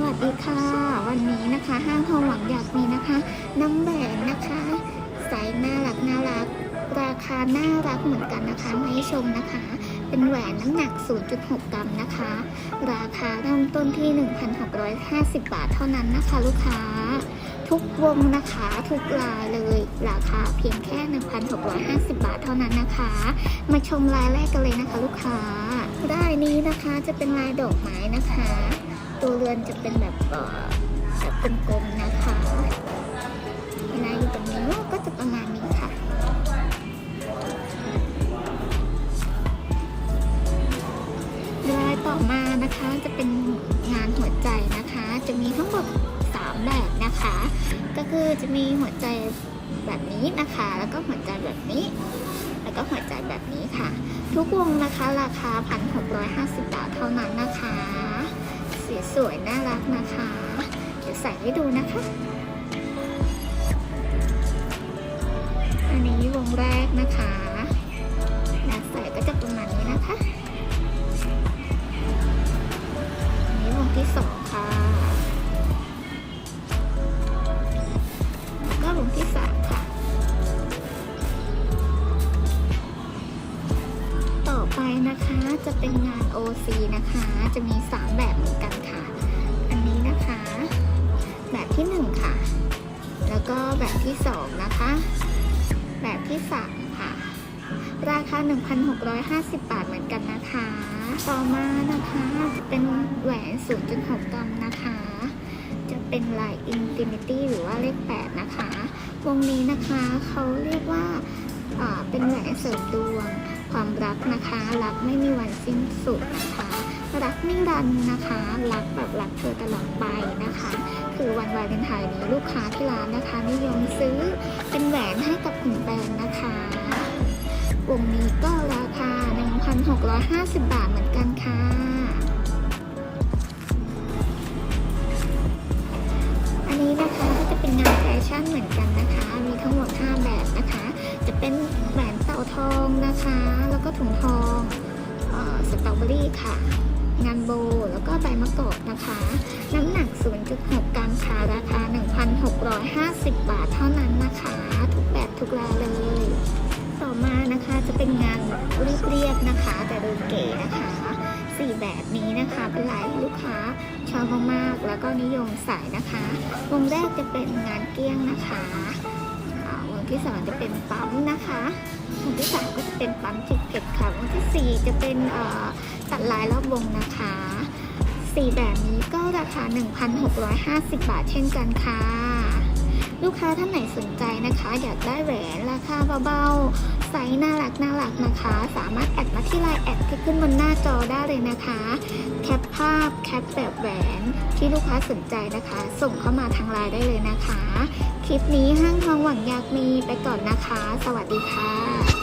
วัสดีค่ะ วันนี้นะคะห้างทองหวังอยากมีนะคะ น้ำแหวนนะคะใสน่ารักน่ารัก ราคาน่ารักเหมือนกันนะคะมาให้ชมนะคะ เป็นแหวนน้ำหนัก 0.6 กรัมนะคะ ราคาเริ่มต้นที่ 1,650 บาทเท่านั้นนะคะ ลูกค้า ทุกวงนะคะทุกลายเลย ราคาเพียงแค่ 1,650 บาทเท่านั้นนะคะ มาชมลายแรกกันเลยนะคะ ลูกค้าลายนี้นะคะจะเป็นลายดอกไม้นะคะ ตัวเรือนจะเป็นแบบเอ่อแบบกลมๆนะคะเวลาอยู่ตรงนี้ก็จะประมาณนี้ค่ะลายต่อมานะคะจะเป็นงานหัวใจนะคะ จะมีทั้งหมด3แบบนะคะ ก็คือจะมีหัวใจแบบนี้นะคะ แล้วก็หัวใจแบบนี้ แล้วก็หัวใจแบบนี้ค่ะ ทุกวงนะคะราคา 1,650 บาทเท่านั้นนะคะ สวยน่ารักนะคะ เดี๋ยวใส่ให้ดูนะคะ อันนี้วงแรกนะคะแล้วใส่ก็จะประมาณนี้นะคะ อันนี้วงที่สองค่ะ แล้วก็วงที่สามค่ะ ต่อไปนะคะจะเป็นงาน OC นะคะ จะมี 3 แบบเหมือนกันค่ะ แบบที่ 2 นะคะ แบบที่ 3 ค่ะ ราคา 1,650 บาทเหมือนกันนะคะ ต่อมานะคะจะเป็นแหวน 0.6 กรัมนะคะ จะเป็นลาย Infinity หรือว่าเลข 8 นะคะ วงนี้นะคะเขาเรียกว่าเป็นแหวนเสริมดวง ความรักนะคะ รักไม่มีวันสิ้นสุดนะคะ รักนิรันนะคะ รักแบบรักเธอตลอดไปนะคะาเลนไทน์นี้ลูกค้าที่ร้านนะคะนิยมซื้อเป็นแหวนให้กับคุณแฟนนะคะวงนี้ก็ราคา 1,650 บาทเหมือนกันค่ะ อันนี้นะคะก็จะเป็นงานแฟชั่นเหมือนกันนะคะ มีทั้งหมด 5 แบบนะคะ จะเป็นแหวนเต่าทองนะคะ แล้วก็ถุงทองออสตรอเบอรี่ค่ะ งานโบ แล้วก็ใบมะกอกนะคะ น้ำหนัก 0.6 กรัมค่ะ ราคา 1,650 บาทเท่านั้นนะคะ ทุกแบบทุกรายเลย ต่อมานะคะจะเป็นงานเรียบๆนะคะ แต่ดูเก๋นะคะสี่แบบนี้นะคะเป็นลายลูกค้าชอบมากๆแล้วก็นิยมใส่นะคะวงแรกจะเป็นงานเกี้ยงนะคะวงที่สองจะเป็นปั๊มนะคะ เป็นปั๊มจิกเก็ตค่ะวงที่สี่จะเป็นตัดลายรอบวงนะคะสี่แบบนี้ก็ราคา 1,650 บาทเช่นกันค่ะ ลูกค้าท่านไหนสนใจนะคะ อยากได้แหวนราคาเบาๆ ไซส์น่ารักน่ารักนะคะ สามารถแอดมาที่ไลน์แอดที่ขึ้นบนหน้าจอได้เลยนะคะ แคปภาพแคปแบบแหวนที่ลูกค้าสนใจนะคะ ส่งเข้ามาทางไลน์ได้เลยนะคะ คลิปนี้ห้างทองหวังอยากมีไปก่อนนะคะ สวัสดีค่ะ